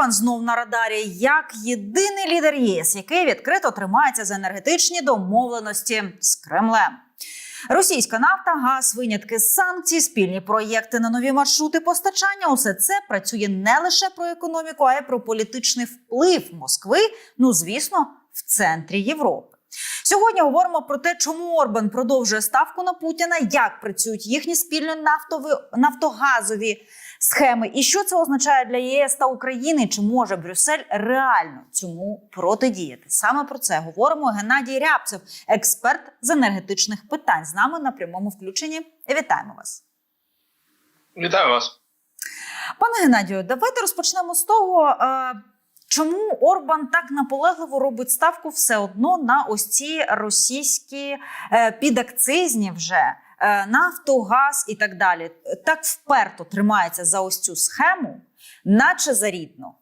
Орбан знов на радарі як єдиний лідер ЄС, який відкрито тримається за енергетичні домовленості з Кремлем. Російська нафта, газ, винятки санкцій, спільні проєкти на нові маршрути постачання. Усе це працює не лише про економіку, а й про політичний вплив Москви. Ну звісно, в центрі Європи. Сьогодні говоримо про те, чому Орбан продовжує ставку на Путіна, як працюють їхні спільні нафтові нафтогазові схеми, і що це означає для ЄС та України? Чи може Брюссель реально цьому протидіяти? Саме про це говоримо. Геннадій Рябцев, експерт з енергетичних питань, з нами на прямому включенні. Вітаємо вас. Вітаю вас. Пане Геннадію, давайте розпочнемо з того, е, чому Орбан так наполегливо робить ставку все одно на ось ці російські е, підакцизні вже е, нафту, газ і так далі. Так вперто тримається за ось цю схему, наче за рідну.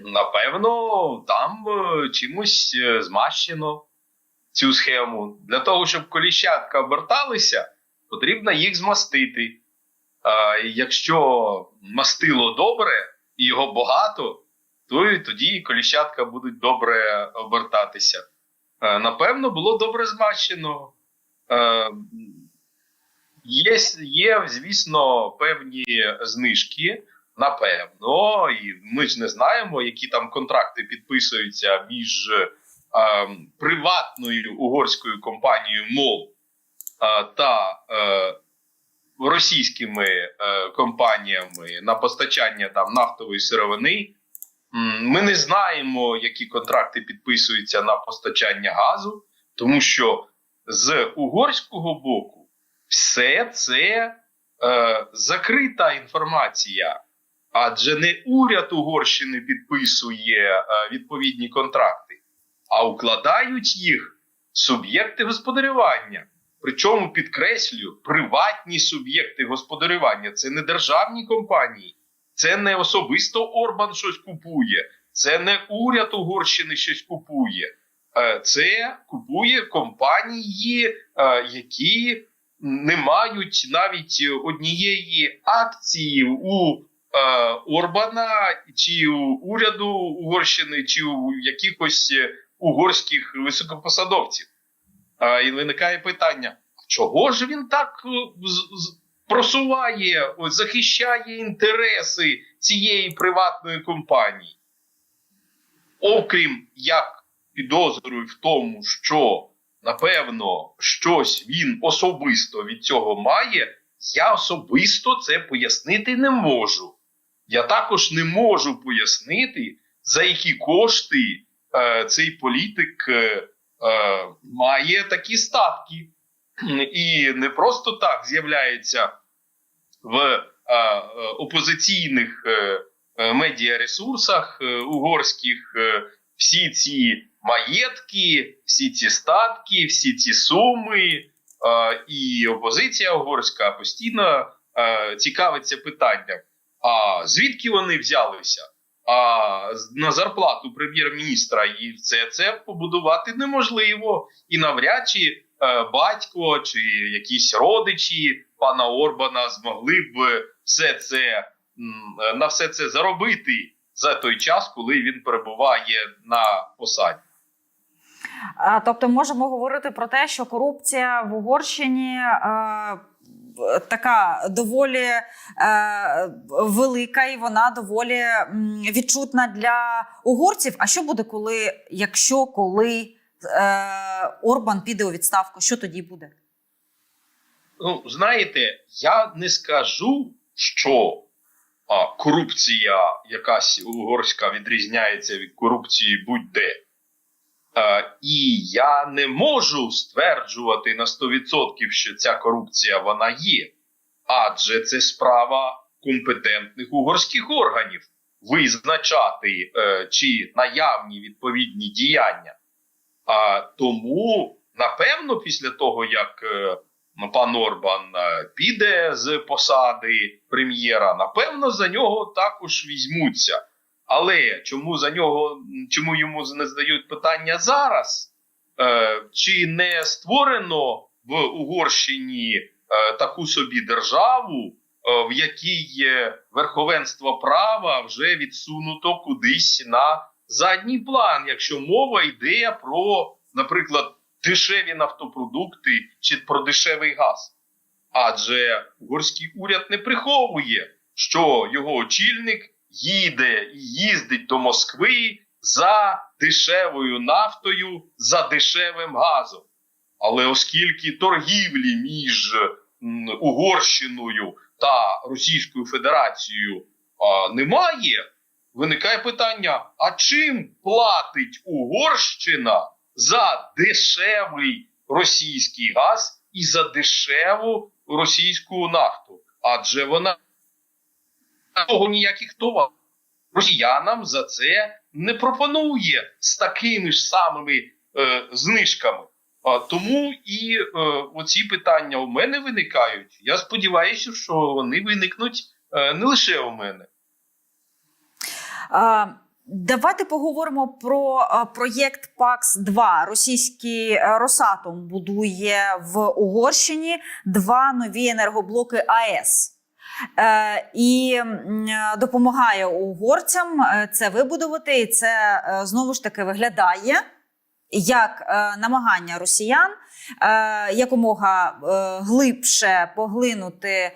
Напевно, там е, чимось змащено цю схему. Для того, щоб коліщатка оберталися, потрібно їх змастити. Якщо мастило добре і його багато, то і тоді коліщатка будуть добре обертатися. Е, Напевно, було добре змащено. Е, Є, є, звісно, певні знижки. Напевно, і ми ж не знаємо, які там контракти підписуються між е, приватною угорською компанією МОЛ е, та е, російськими е, компаніями на постачання там нафтової сировини. Ми не знаємо, які контракти підписуються на постачання газу, тому що з угорського боку все це е, закрита інформація. Адже не уряд Угорщини підписує е, відповідні контракти, а укладають їх суб'єкти господарювання. Причому підкреслюю, приватні суб'єкти господарювання це не державні компанії, це не особисто Орбан щось купує, це не уряд Угорщини щось купує, Е, це купує компанії, е, які не мають навіть однієї акції у е, Орбана чи у уряду Угорщини, чи у якихось угорських високопосадовців. І виникає питання: чого ж він так е, просуває, захищає інтереси цієї приватної компанії? Окрім як підозрюю в тому, що напевно щось він особисто від цього має, я особисто це пояснити не можу. Я також не можу пояснити, за які кошти е, цей політик е, має такі статки. І не просто так з'являється в е, е, опозиційних е, е, медіаресурсах е, угорських е, всі ці маєтки, всі ці статки, всі ці суми, е, і опозиція угорська постійно е, цікавиться питанням: а звідки вони взялися? А на зарплату прем'єр-міністра і це, це побудувати неможливо. І навряд чи е, батько чи якісь родичі пана Орбана змогли б все це е, на все це заробити за той час, коли він перебуває на посаді. Тобто, можемо говорити про те, що корупція в Угорщині е, така доволі е, велика, і вона доволі відчутна для угорців. А що буде, коли, якщо коли е, Орбан піде у відставку, що тоді буде? Ну, знаєте, я не скажу, що а, корупція якась угорська відрізняється від корупції будь-де. Е, і я не можу стверджувати на 100%, що ця корупція вона є. Адже це справа компетентних угорських органів визначати е, чи наявні відповідні діяння. А тому, напевно, після того, як е, пан Орбан е, піде з посади прем'єра, напевно, за нього також візьмуться. Але чому за нього, чому йому не задають питання зараз? Е, чи не створено в Угорщині е, таку собі державу, в якій е, верховенство права вже відсунуто кудись на задній план, якщо мова йде про, наприклад, дешеві нафтопродукти чи про дешевий газ. Адже угорський уряд не приховує, що його очільник їде і їздить до Москви за дешевою нафтою, за дешевим газом. Але оскільки торгівлі між Угорщиною та Російською Федерацією а, немає, виникає питання: а чим платить Угорщина за дешевий російський газ і за дешеву російську нафту? Адже вона того ніяких товарів росіянам за це не пропонує з такими ж самими е, знижками. А, тому і е, оці питання у мене виникають. Я сподіваюся, що вони виникнуть е, не лише у мене. А, Давайте поговоримо про проєкт ПАКС 2 Російський е, Росатом будує в Угорщині два нові енергоблоки АЕС. Е, і е, допомагає угорцям е, це вибудувати, і це знову ж таки виглядає як намагання росіян якомога глибше поглинути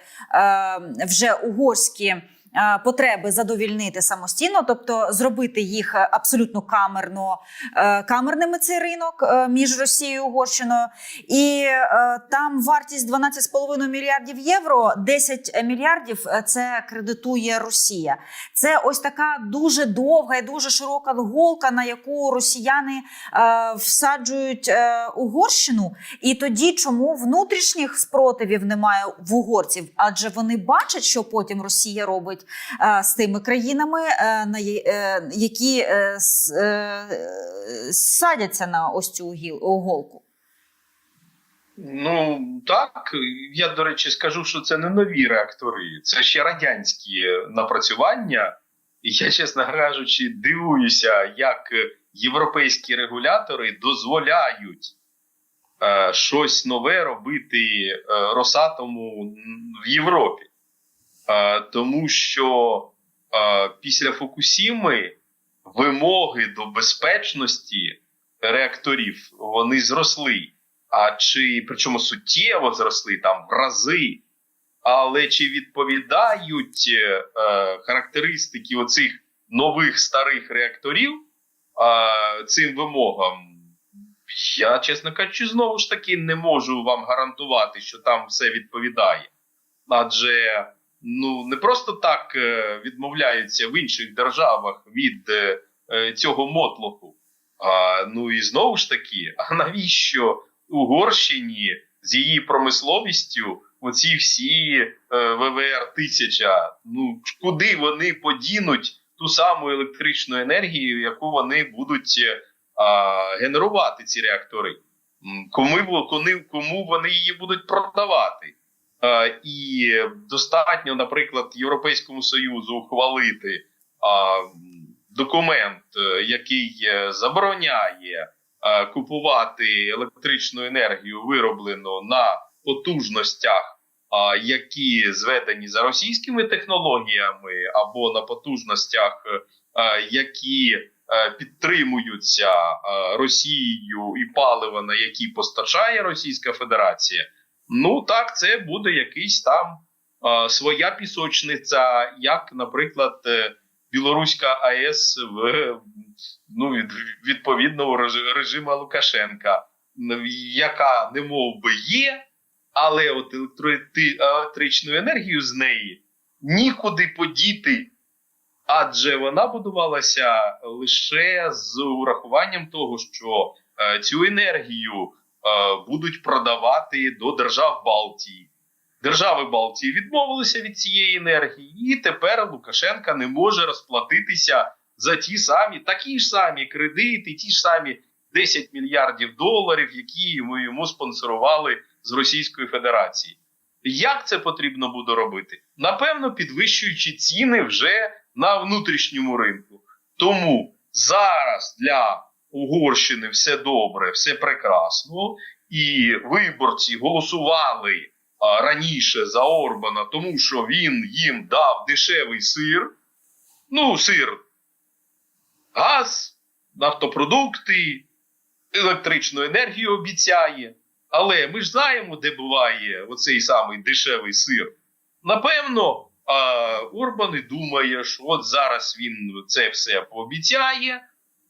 вже угорські. Е, Потреби задовільнити самостійно, тобто зробити їх абсолютно камерно е, камерними цей ринок е, між Росією і Угорщиною, і е, там вартість 12,5 мільярдів євро, 10 мільярдів е, це кредитує Росія. Це ось така дуже довга і дуже широка голка, на яку росіяни е, всаджують е, Угорщину. І тоді, чому внутрішніх спротивів немає в угорців? Адже вони бачать, що потім Росія робить е, з тими країнами, е, е, які е, садяться на ось цю голку. Ну так, я до речі скажу, що це не нові реактори, це ще радянські напрацювання. І я, чесно кажучи, дивуюся, як європейські регулятори дозволяють е, щось нове робити е, Росатому в Європі. Е, тому що е, після Фукусіми вимоги до безпечності реакторів вони зросли. А чи причому суттєво зросли там в рази, але чи відповідають е, характеристики оцих нових старих реакторів е, цим вимогам? Я, чесно кажучи, знову ж таки не можу вам гарантувати, що там все відповідає. Адже ну не просто так е, відмовляються в інших державах від е, е, цього мотлоху. А, ну і знову ж таки, а навіщо Угорщині з її промисловістю оці всі е, ВВР 1000 Ну куди вони подінуть ту саму електричну енергію, яку вони будуть е, генерувати ці реактори? М, Кому, кому вони її будуть продавати? Е, і достатньо, наприклад, Європейському Союзу ухвалити документ, е, який е, забороняє купувати електричну енергію, вироблену на потужностях, які зведені за російськими технологіями, або на потужностях, які підтримуються Росією і паливо, на які постачає Російська Федерація. Ну так, це буде якийсь там е, своя пісочниця, як, наприклад, е, Білоруська АЕС в ну, від, відповідного режи- режиму Лукашенка, яка не мов би є, але от електри- електричну енергію з неї нікуди подіти, адже вона будувалася лише з урахуванням того, що е, цю енергію будуть продавати до держав Балтії. Держави Балтії відмовилися від цієї енергії, і тепер Лукашенка не може розплатитися за ті самі, такі ж самі кредити, ті ж самі 10 мільярдів доларів, які йому, йому спонсорували з Російської Федерації. Як це потрібно буде робити? Напевно, підвищуючи ціни вже на внутрішньому ринку. Тому зараз для Угорщини все добре, все прекрасно, і виборці голосували раніше за Орбана, тому що він їм дав дешевий сир. Ну, сир, газ, нафтопродукти, електричну енергію обіцяє. Але ми ж знаємо, де буває оцей самий дешевий сир. Напевно, Орбан і думає, що от зараз він це все пообіцяє,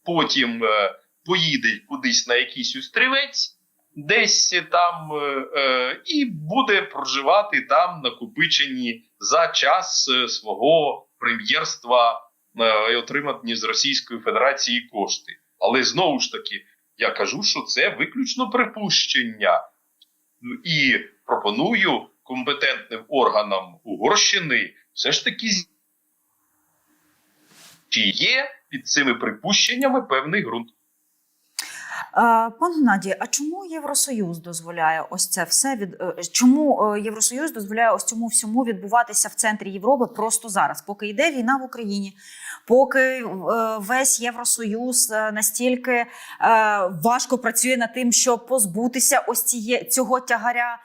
потім е, поїде кудись на якийсь острівець, десь там е, е, і буде проживати там накопичені за час свого прем'єрства е, і отримані з Російської Федерації кошти. Але знову ж таки, я кажу, що це виключно припущення. І пропоную компетентним органам Угорщини все ж таки чи є під цими припущеннями певний ґрунт. Е, Пан Геннадій, а чому Євросоюз дозволяє ось це все від е, чому е, Євросоюз дозволяє ось цьому всьому відбуватися в центрі Європи просто зараз, поки йде війна в Україні, поки весь Євросоюз настільки важко працює над тим, щоб позбутися ось ціє, цього тягаря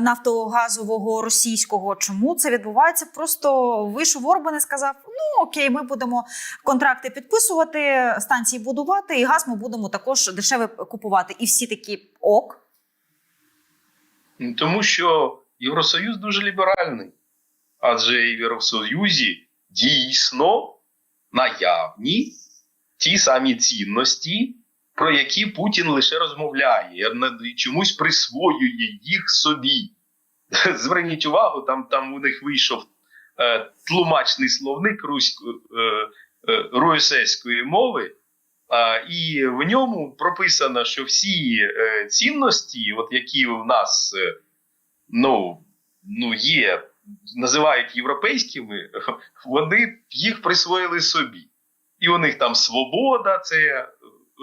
нафтогазового російського. Чому це відбувається? Просто вийшов Орбан і сказав: ну окей, ми будемо контракти підписувати, станції будувати, і газ ми будемо також дешеве купувати. І всі такі ок. Ну, Тому що Євросоюз дуже ліберальний. Адже в Євросоюзі дійсно наявні ті самі цінності, про які Путін лише розмовляє, не- чомусь присвоює їх собі. Зверніть увагу, там, там у них вийшов е, тлумачний словник руської е, е, руйсейської мови. І в ньому прописано, що всі е, цінності, от які у нас е, ну, ну, є, називають європейськими, вони їх присвоїли собі. І у них там свобода, це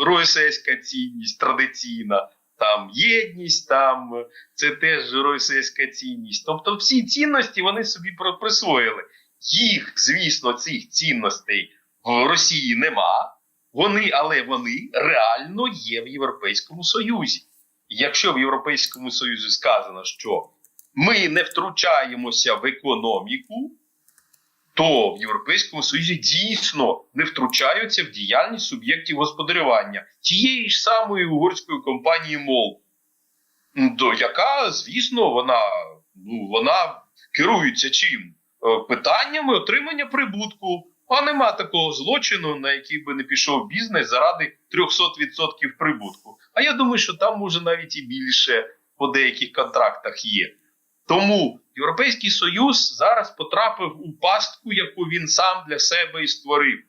ройсейська цінність традиційна, там єдність, там е, це теж ройсейська цінність. Тобто всі цінності вони собі присвоїли. Їх, звісно, цих цінностей в Росії нема. Вони, але вони реально є в Європейському Союзі. Якщо в Європейському Союзі сказано, що ми не втручаємося в економіку, то в Європейському Союзі дійсно не втручаються в діяльність суб'єктів господарювання тієї ж самої угорської компанії МОЛ, яка, звісно, вона, ну, вона керується чим? Е, Питаннями отримання прибутку. А нема такого злочину, на який би не пішов бізнес заради 300% прибутку. А я думаю, що там може навіть і більше по деяких контрактах є. Тому Європейський Союз зараз потрапив у пастку, яку він сам для себе і створив.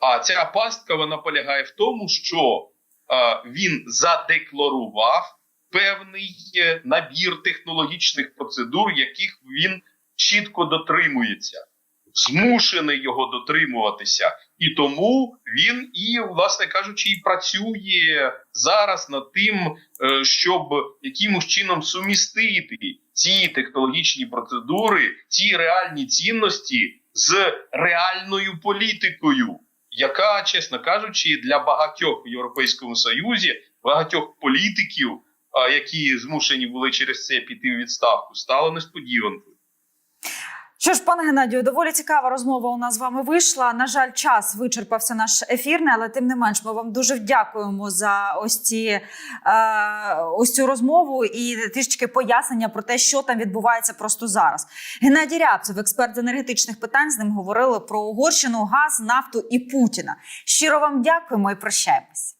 А ця пастка вона полягає в тому, що е, він задекларував певний е, набір технологічних процедур, яких він чітко дотримується, змушений його дотримуватися. І тому він і, власне кажучи, і працює зараз над тим, е, щоб якимось чином сумістити ці технологічні процедури, ці реальні цінності з реальною політикою, яка, чесно кажучи, для багатьох в Європейському Союзі, багатьох політиків, які змушені були через це піти у відставку, стало несподіванкою. Що ж, пане Геннадію, доволі цікава розмова у нас з вами вийшла. На жаль, час вичерпався наш ефірний, але тим не менш, ми вам дуже дякуємо за ось ці е, ось цю розмову і трішечки пояснення про те, що там відбувається просто зараз. Геннадій Рябцев, експерт з енергетичних питань, з ним говорили про Угорщину, газ, нафту і Путіна. Щиро вам дякуємо і прощаємось.